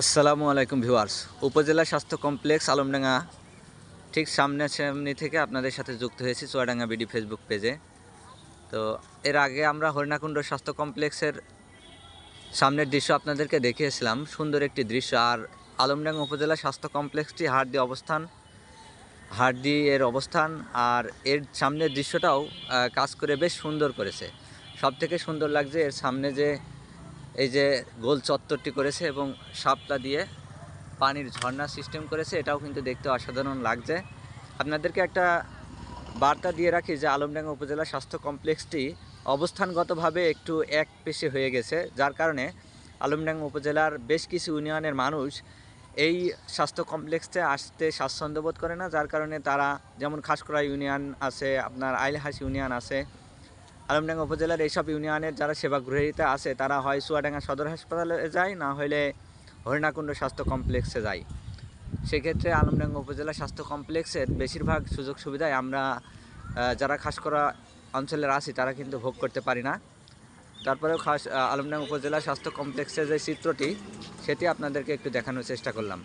আসসালামু আলাইকুম ভিউয়ার্স। উপজেলা স্বাস্থ্য কমপ্লেক্স আলমডাঙ্গা ঠিক সামনে সামনি থেকে আপনাদের সাথে যুক্ত হয়েছি চুয়াডাঙ্গা বিডি ফেসবুক পেজে। তো এর আগে আমরা হরিণাকুণ্ড স্বাস্থ্য কমপ্লেক্সের সামনের দৃশ্য আপনাদেরকে দেখিয়েছিলাম। সুন্দর একটি দৃশ্য। আর আলমডাঙ্গা উপজেলা স্বাস্থ্য কমপ্লেক্সটি হাড়দি অবস্থান হাড়দি এর অবস্থান আর এর সামনের দৃশ্যটাও কাজ করে বেশ সুন্দর করেছে। সব থেকে সুন্দর লাগছে এর সামনে যে এই যে গোল চত্বরটি করেছে এবং সাপটা দিয়ে পানির ঝর্ণা সিস্টেম করেছে, এটাও কিন্তু দেখতে অসাধারণ লাগছে। আপনাদেরকে একটা বার্তা দিয়ে রাখি যে আলমডাঙ্গা উপজেলা স্বাস্থ্য কমপ্লেক্সটি অবস্থানগতভাবে একটু এক পেশে হয়ে গেছে, যার কারণে আলমডাঙ্গা উপজেলার বেশ কিছু ইউনিয়নের মানুষ এই স্বাস্থ্য কমপ্লেক্সে আসতে স্বাচ্ছন্দ্য বোধ করে না, যার কারণে তারা যেমন খাসকরা ইউনিয়ন আছে, আপনার আইলহাস ইউনিয়ন আছে আলমডাঙ্গা উপজেলার এইসব ইউনিয়নের যারা সেবা সেবাগ্রহীতা আছে, তারা হয় চুয়াডাঙ্গা সদর হাসপাতালে যায়, না হলে হরিণাকুণ্ড স্বাস্থ্য কমপ্লেক্সে যায়। সেক্ষেত্রে আলমডাঙ্গা উপজেলা স্বাস্থ্য কমপ্লেক্সের বেশিরভাগ সুযোগ সুবিধায় আমরা যারা খাস করা অঞ্চলের আছি, তারা কিন্তু ভোগ করতে পারি না। তারপরেও খাস আলমডাঙ্গা উপজেলা স্বাস্থ্য কমপ্লেক্সের যে চিত্রটি, সেটি আপনাদেরকে একটু দেখানোর চেষ্টা করলাম।